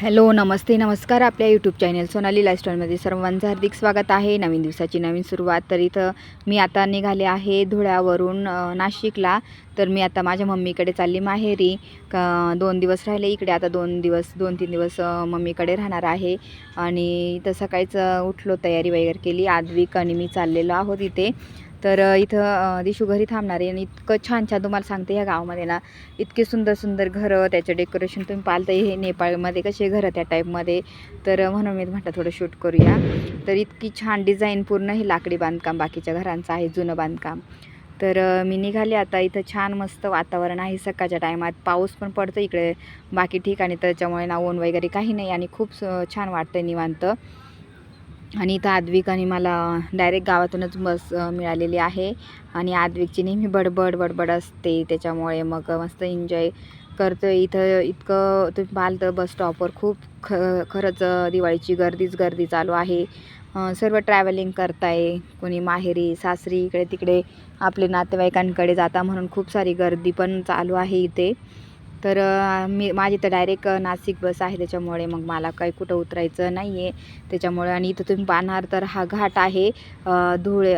Hello नमस्ते नमस्कार आपल्या YouTube channel Sonali लाईफस्टाईलमध्ये सर्वांचं हार्दिक स्वागत आहे. नवीन दिवसाची नवीन सुरुवात. तर इथं मी आता निघाले आहे धुळ्यावरून नाशिकला. तर मी आता माझ्या मम्मीकडे चालली माहेरी. क दोन दिवस राहिले इकडे. आता दोन दिवस दोन तीन दिवस मम्मीकडे राहणार आहे. आणि इथं काहीच उठलो तयारी वगैरे केली. आद्विक आणि मी चाललेलो आहोत इथे. तर इथं दिशू घरी थांबणार आहे आणि इतकं छान छान तुम्हाला सांगते ह्या गावामध्ये ना. इतके सुंदर सुंदर घरं त्याचं डेकोरेशन तुम्ही पालतं हे नेपाळमध्ये कसे घरं त्या टाईपमध्ये. तर म्हणून मी म्हटलं थोडं शूट करूया. तर इतकी छान डिझाईन पूर्ण हे लाकडी बांधकाम बाकीच्या घरांचं आहे जुनं बांधकाम. तर मी निघाले आता इथं छान मस्त वातावरण आहे सकाळच्या टायमात. पाऊस पण पडतो इकडे बाकी ठिकाणी त्याच्यामुळे ना ऊन वगैरे काही नाही आणि खूप स- छान वाटतं निवांत. आणि इथं आद्विक आणि मला डायरेक्ट गावातूनच बस मिळालेली आहे. आणि आद्विकची नेहमी बडबड बडबड असते. त्याच्यामुळे मग मस्त एन्जॉय करतो इथं इतकं तुम्ही पाहाल तर बस स्टॉपवर खूप ख खरंच दिवाळीची गर्दीच गर्दी चालू आहे. सर्व ट्रॅव्हलिंग करताय. कोणी माहेरी सासरी इकडे तिकडे आपले नातेवाईकांकडे जाता म्हणून खूप सारी गर्दी पण चालू आहे इथे. तर मी माझी तर डायरेक्ट नाशिक बस आहे. त्याच्यामुळे मग मला काही कुठं उतरायचं नाही आहे त्याच्यामुळे आणि इथं तुम्ही पाहणार तर हा घाट आहे. धुळे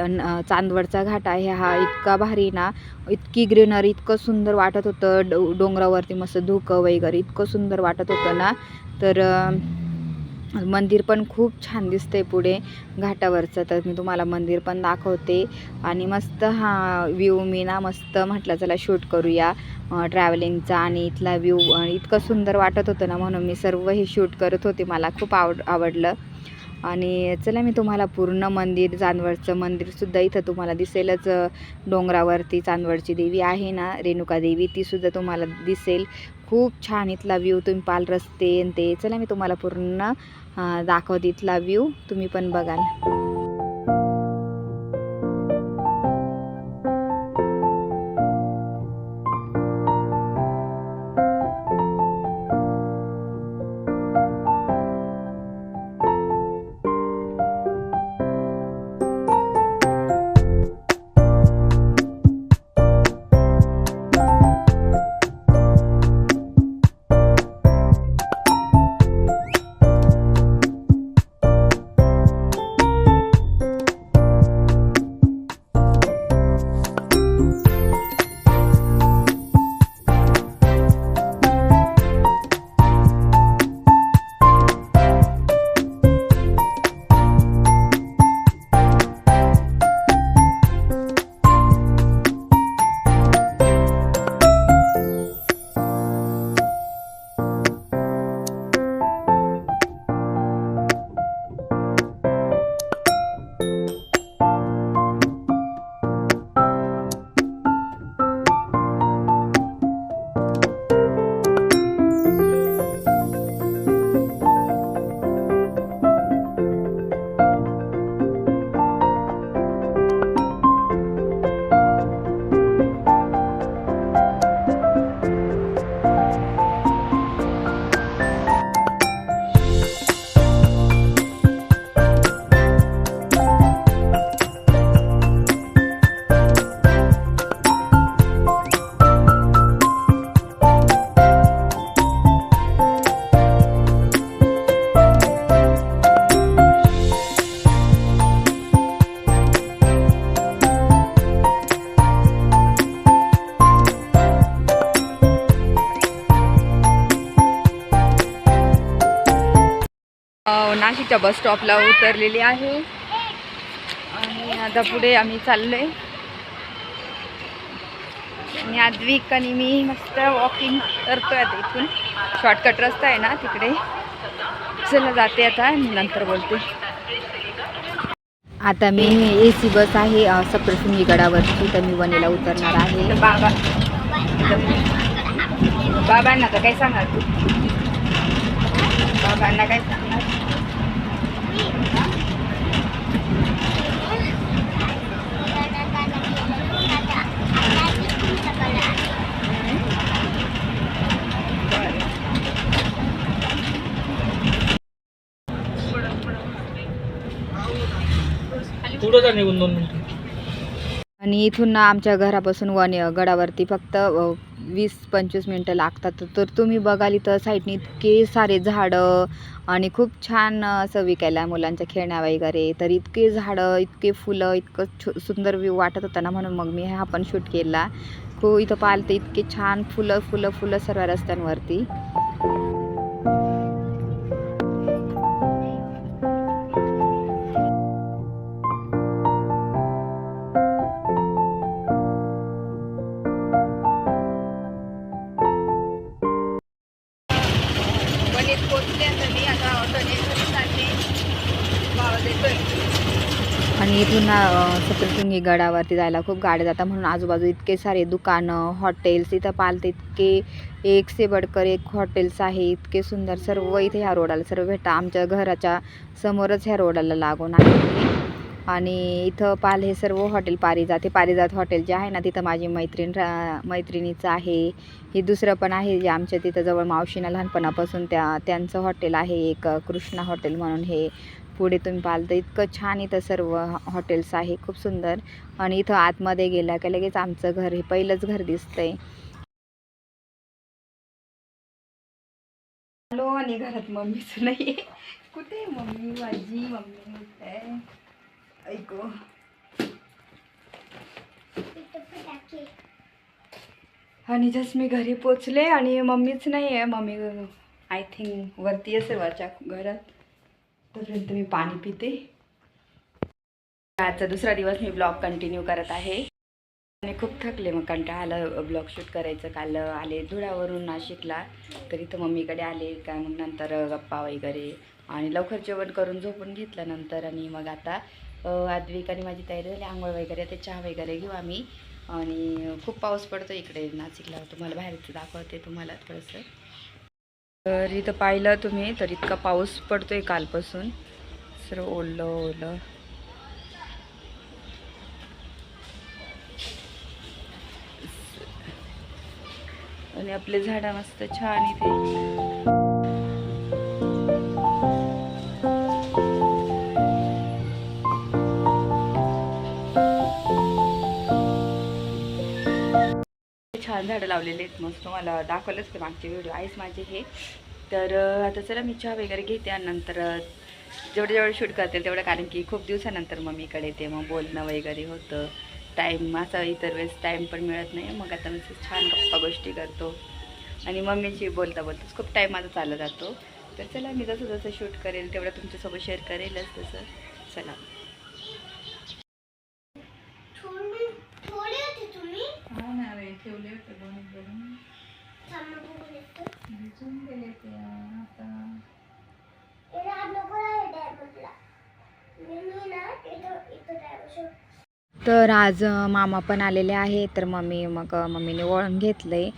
चांदवडचा घाट आहे. हा इतका भारी ना. इतकी ग्रीनरी इतकं सुंदर वाटत होतं. डो डोंगरावरती मस्त धुकं वगैरे इतकं सुंदर वाटत होतं ना. तर मंदिर पण खूप छान दिसतंय पुढे घाटावरचं. तर मी तुम्हाला मंदिर पण दाखवते. आणि मस्त हा व्ह्यू मी ना मस्त म्हटलं चला शूट करूया. ट्रॅव्हलिंगचा आणि इथला व्ह्यू इतकं सुंदर वाटत होतं ना म्हणून मी सर्व हे शूट करत होते. मला खूप आवड आवडलं. आणि चला मी तुम्हाला पूर्ण मंदिर चांदवडचं मंदिरसुद्धा इथं तुम्हाला दिसेलच. डोंगरावरती चांदवडची देवी आहे ना रेणुका देवी तीसुद्धा तुम्हाला दिसेल. खूप छान इथला व्ह्यू तुम्ही पाल रस्ते आणि ते. चला मी तुम्हाला पूर्ण दाखवते इथला व्ह्यू तुम्ही पण बघाल. नाशिकच्या बस स्टॉपला उतरलेली आहे. आणि आता पुढे आम्ही चाललोय. आणि आद्विक आणि मी मस्त वॉकिंग करतोय आता इथून. शॉर्टकट रस्ता आहे ना तिकडे. चला जाते आता नंतर बोलते. आता मी ए सी बस आहे सप्तशृंगी गडावरची तर मी वणीला उतरणार आहे. बाबा. बाबांना तर काय सांगणार तू? बाबांना काय सांगणार पुढं जा निघून दोन मिनिटं. आणि इथून ना आमच्या घरापासून वन गडावरती फक्त वीस पंचवीस मिनटं लागतात. तर तुम्ही बघाल इथं साईडने इतके सारे झाडं आणि खूप छान असं विकायला मुलांच्या खेळण्या वगैरे. तर इतके झाडं इतके फुलं इतकं छो सुंदर व्यू वाटत होता ना म्हणून मग मी हा पण शूट केला. खूप इथं पालते इतके छान फुलं फुलं फुलं सर्व रस्त्यांवरती. आणि इथून ना गडावरती जायला खूप गाड्या जातात. म्हणून आजूबाजू इतके सारे दुकानं हॉटेल्स इथं पालते इतके एक से बडकर एक हॉटेल्स आहे. इतके सुंदर सर्व इथे ह्या रोडाला सर्व भेटतं आमच्या घराच्या समोरच ह्या रोडाला लागून आहे. आणि इथं पाल हे सर्व हॉटेल पारिजात हे पारिजात हॉटेल जे आहे ना तिथं माझी मैत्रीण रा मैत्रिणीचं आहे. हे दुसरं पण आहे जे आमच्या तिथं जवळ मावशीना लहानपणापासून त्या त्यांचं हॉटेल आहे. एक कृष्णा हॉटेल म्हणून हे पुढे तुम्ही पाहाल तर इतकं छान इथं सर्व हॉटेल्स आहे खूप सुंदर. आणि इथं आतमध्ये गेला का लगेच आमचं घर हे पहिलंच घर दिसतंय. हॅलो आणि घरात मम्मीच नाही कुठे मम्मी? माझी मम्मी कुठे ऐको. आणि जस्ट मी घरी पोचले आणि मम्मीच नाही आहे मम्मी आय थिंक वरती असेल वरच्या घरात. तोपर्यंत मी पाणी पिते. आजचा दुसरा दिवस मी ब्लॉग कंटिन्यू करत आहे. आणि खूप थकले मग कंटाळा आलं ब्लॉग शूट करायचं. काल आले धुळ्यावरून नाशिकला. तर इथं मम्मीकडे आले काय मग नंतर गप्पा वगैरे. आणि लवकर जेवण करून झोपून घेतलं नंतर. आणि मग आता आद्विक आणि माझी तयारी झाली. आंघोळ वगैरे ते चहा वगैरे घेऊ आम्ही. आणि खूप पाऊस पडतो इकडे नाशिकला. तुम्हाला बाहेरचं दाखवते तुम्हाला थोडंसं. तर इथं पाहिलं तुम्ही तर इतका पाऊस पडतोय कालपासून. सर्व ओलं ओलं. आणि आपले झाडं मस्त छान इथे. लावलेले आहेत. मस्त तुम्हाला दाखवलंच ते मागचे व्हिडिओ आहेच माझे हे. तर आता चला मी चहा वगैरे घेते आणि नंतर जेवढे जेवढे शूट करते तेवढं कारण की खूप दिवसानंतर मम्मीकडे येते. मग बोलणं वगैरे होतं. टाईम असा इतर वेळेस टाईम पण मिळत नाही मग आता मी छान गप्पा गोष्टी करतो. आणि मम्मीशी बोलता बोलताच खूप टाईम माझा चालला जातो. तर चला मी जसं जसं शूट करेल तेवढं तुमच्यासोबत शेअर करेलच तसं. चला थोडी थोडी होती तुम्ही हो ना रे ठेवले होते दोन दोन थांबा बघून येतो. भिजून गेले ते आता इकडे हात नको लावू diamond ला. मी मी ना इथं इथं diamond show- तर आज मामा पण आलेले आहे तर मम्मी मग मम्मीने वळण घेतलंय.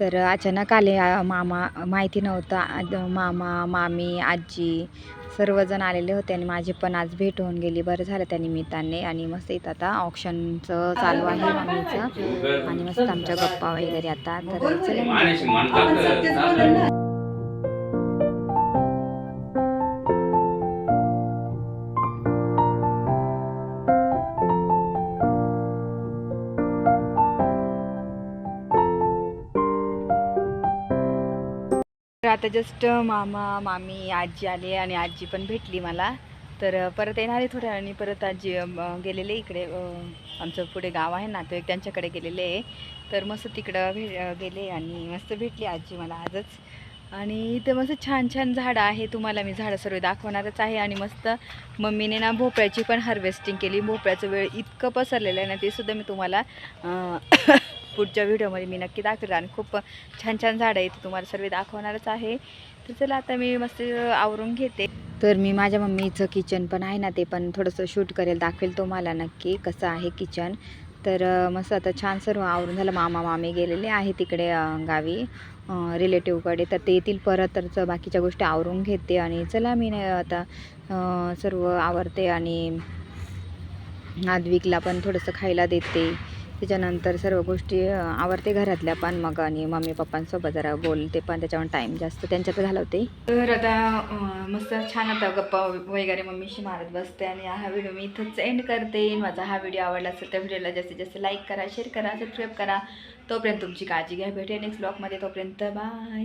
तर अचानक आले मामा. माहिती नव्हतं. मामा मामी आजी सर्वजण आलेले होते आणि माझी पण आज भेट होऊन गेली. बरं झालं त्या निमित्ताने आणि मस्त इथं आता ऑप्शनचं चालू आहे मम्मीचं. आणि मस्त आमच्या गप्पा वगैरे आता. तर आता जस्ट मामा मामी आजी आले आणि आजी पण भेटली मला. तर परत येणार आहे थोड्या वेळाने. परत आजी गेलेले इकडे आमचं पुढे गाव आहे ना ते त्यांच्याकडे गेलेले आहे. तर मस्त तिकडं भे गेले आणि मस्त भेटली आजी मला आजच. आणि इथं मस्त छान छान झाडं आहे. तुम्हाला मी झाडं सर्व दाखवणारच आहे. आणि मस्त मम्मीने ना भोपळ्याची पण हार्वेस्टिंग केली. भोपळ्याचं वेळ इतकं पसरलेलं आहे ना ते सुद्धा मी तुम्हाला पुढच्या व्हिडिओमध्ये मी नक्की दाखवेल आणि खूप छान छान झाडं आहे ते तुम्हाला सर्व दाखवणारच आहे. तर चला आता मी मस्त आवरून घेते. तर मी माझ्या मम्मीचं किचन पण आहे ना ते पण थोडंसं शूट करेल दाखवेल तुम्हाला नक्की कसं आहे किचन. तर मस्त आता छान सर्व आवरून झालं. मामा मामी गेलेले आहे तिकडे गावी रिलेटिव्हकडे. तर ते येतील परत तर बाकीच्या गोष्टी आवरून घेते आणि चला मी आता सर्व आवरते आणि आद्विकला पण थोडंसं खायला देते. त्याच्यानंतर सर्व गोष्टी आवडते घरातल्या पण मग आणि मम्मी पप्पांसोबत जरा बोलते पण त्याच्यावर टाईम जास्त त्यांच्यात घालवते. तर आता मस्त छान आता गप्पा वगैरे मम्मीशी मारत बसते आणि हा व्हिडिओ मी इथंच एंड करते. माझा हा व्हिडिओ आवडला असेल तर व्हिडिओला जास्तीत जास्त लाईक करा शेअर करा सबस्क्राईब करा. तोपर्यंत तुमची काळजी घ्या. भेटे नेक्स्ट ब्लॉगमध्ये तोपर्यंत बाय